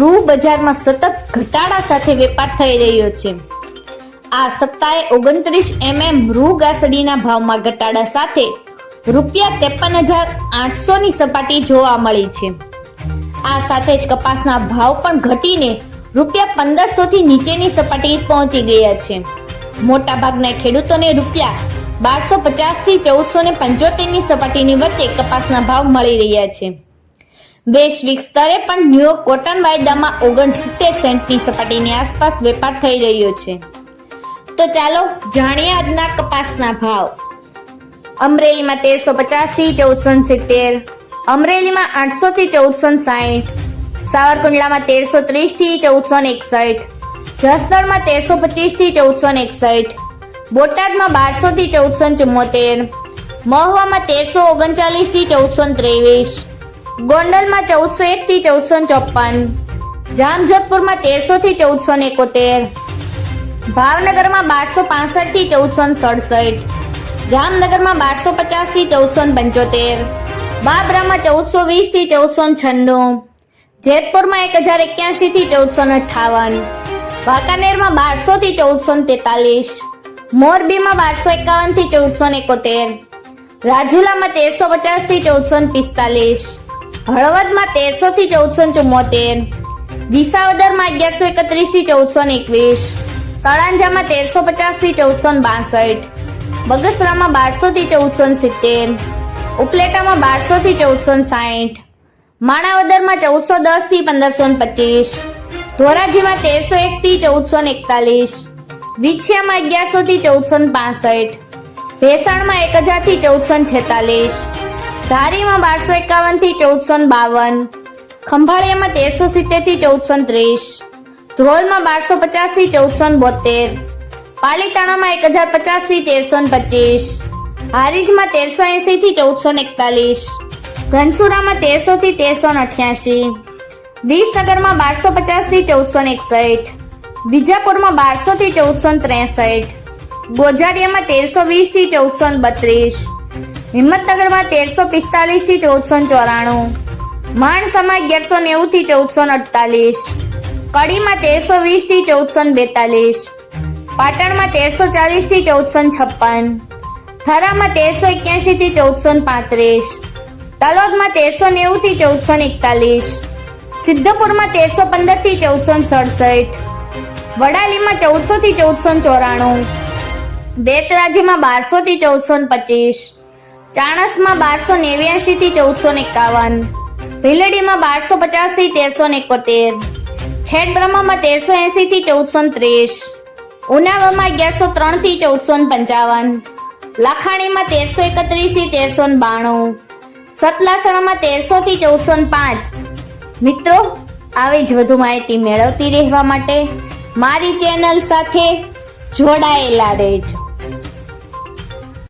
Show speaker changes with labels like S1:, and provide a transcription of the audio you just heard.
S1: રૂ બજારમાં સતત ઘટાડા સાથે વેપાર થઈ રહ્યો છે. આ સપ્તાહે ઓગણત્રીસ એમએમ રૂ ગાસડીના ભાવમાં ઘટાડા સાથે રૂપિયા ત્રેપન હજાર આઠસોની સપાટી જોવા મળી છે. આ સાથે જ કપાસના ભાવ પણ ઘટીને રૂપિયા પંદરસોથી નીચેની સપાટી પહોંચી ગયા છે. મોટા ભાગના ખેડૂતોને રૂપિયા બારસો પચાસથી ચૌદસો ને પંચોતેરની સપાટીની વચ્ચે કપાસના ભાવ મળી રહ્યા છે. વૈશ્વિક સ્તરે પણ ન્યુયોર્ક કોટન વાયદામાં ઓગણસિત્તેર સેન્ટની સપાટીની આસપાસ વેપાર થઈ રહ્યો છે. તો ચાલો જાણીએ આજના કપાસના ભાવ. અમરેલીમાં તેરસો પચાસથી ચૌદસો સિત્તેર, અમરેલીમાં આઠસો થી ચૌદસો સાહીઠ, સાવરકુંડલામાં તેરસો ત્રીસથી ચૌદસો એકસઠ, જસદણમાં તેરસો પચીસથી ચૌદસો એકસઠ, બોટાદમાં બારસો થી ચૌદસો ચુમ્મોતેર મહુવામાં તેરસો ઓગણચાલીસથી ચૌદસો ત્રેવીસ ગોંડલમાં ચૌદસો એક થી ચૌદસો ચોપન જામજોધપુરમાં તેરસો થી ચૌદસો એકોતેર, ભાવનગરમાં બારસો પાસઠથી ચૌદસો સડસઠ, જામનગરમાં બારસો પચાસથી ચૌદસો પંચોતેર, બાબરામાં ચૌદસો વીસથી ચૌદસો છન્નું, જેતપુરમાં એક હજાર એક્યાસી થી ચૌદસો અઠાવન, વાંકાનેરમાં બારસો થી ચૌદસો તેતાલીસ, મોરબીમાં બારસો એકાવનથી ચૌદસો એકોતેર, રાજુલામાં તેરસો પચાસથી ચૌદસો પિસ્તાલીસ હળવદમાં તેરસો થી ચૌદસો ચુમ્મોતેર વિસાવદરમાં અગિયારસો એકત્રીસથી ચૌદસો એકવીસ તળાંજામાં તેરસો પચાસથી ચૌદસો બાસઠ, બગસરામાં બારસો થી ચૌદસો સિત્તેર, ઉપલેટામાં બારસો થી ચૌદસો સાઠ માણાવદરમાં ચૌદસો દસથી પંદરસો પચીસ, ધોરાજીમાં તેરસો એક થી ચૌદસો એકતાલીસ, વિછિયામાં અગિયારસો થી ચૌદસો પાસઠ, ભેસાણમાં એક હજારથી ચૌદસો છેતાલીસ ધારીમાં બારસો એકાવનથી ચૌદસો બાવન. ખંભાળિયામાં તેરસો સિત્તેરથી ચૌદસો ત્રીસ. ધ્રોલમાં બારસો પચાસથી ચૌદસો બોતેર. પાલીતાણામાં એક હજાર પચાસથી તેરસો પચીસ. હારીજમાં તેરસો એસી થી ચૌદસો એકતાલીસ. ઘનસુરામાં તેરસો થી તેરસો અઠ્યાસી. વિસનગરમાં બારસો પચાસથી ચૌદસો એકસઠ. વિજાપુરમાં બારસો થી ચૌદસો ત્રેસઠ. ગોજારિયામાં તેરસો વીસથી ચૌદસો બત્રીસ. હિંમતનગરમાં તેરસો પિસ્તાલીસથી ચૌદસો ચોરાણું. માણસામાં અગિયારસો નેવું થી ચૌદસો અડતાલીસ. કડીમાં તેરસો વીસથી ચૌદસો બેતાલીસ. પાટણમાં તેરસો ચાલીસથી ચૌદસો છપ્પન. થરામાં તેરસો એક્યાસી થી ચૌદસો પાંત્રીસ. તલોદમાં તેરસો નેવું થી ચૌદસો એકતાલીસ. સિદ્ધપુરમાં તેરસો પંદરથી ચૌદસો સડસઠ. વડાલીમાં ચૌદસો થી ચૌદસો ચોરાણું. બેચરાજીમાં બારસો થી ચૌદસો પચીસ. ચાણસમાં બારસો નેવ્યાસી થી ચૌદસો એકાવન. ભીલડીમાં બારસો પચાસથી તેરસો એકોતેર. ખેડબ્રહ્મામાં તેરસો એસી થી ચૌદસો ત્રીસ. ઉનાવામાં અગિયારસો ત્રણથી ચૌદસો પંચાવન. લાખાણીમાં તેરસો એકત્રીસથી તેરસો બાણું. સતલાસણામાં તેરસો થી ચૌદસો પાંચ. મિત્રો, આવી જ વધુ માહિતી મેળવતી રહેવા માટે મારી ચેનલ સાથે જોડાયેલા રહેજો.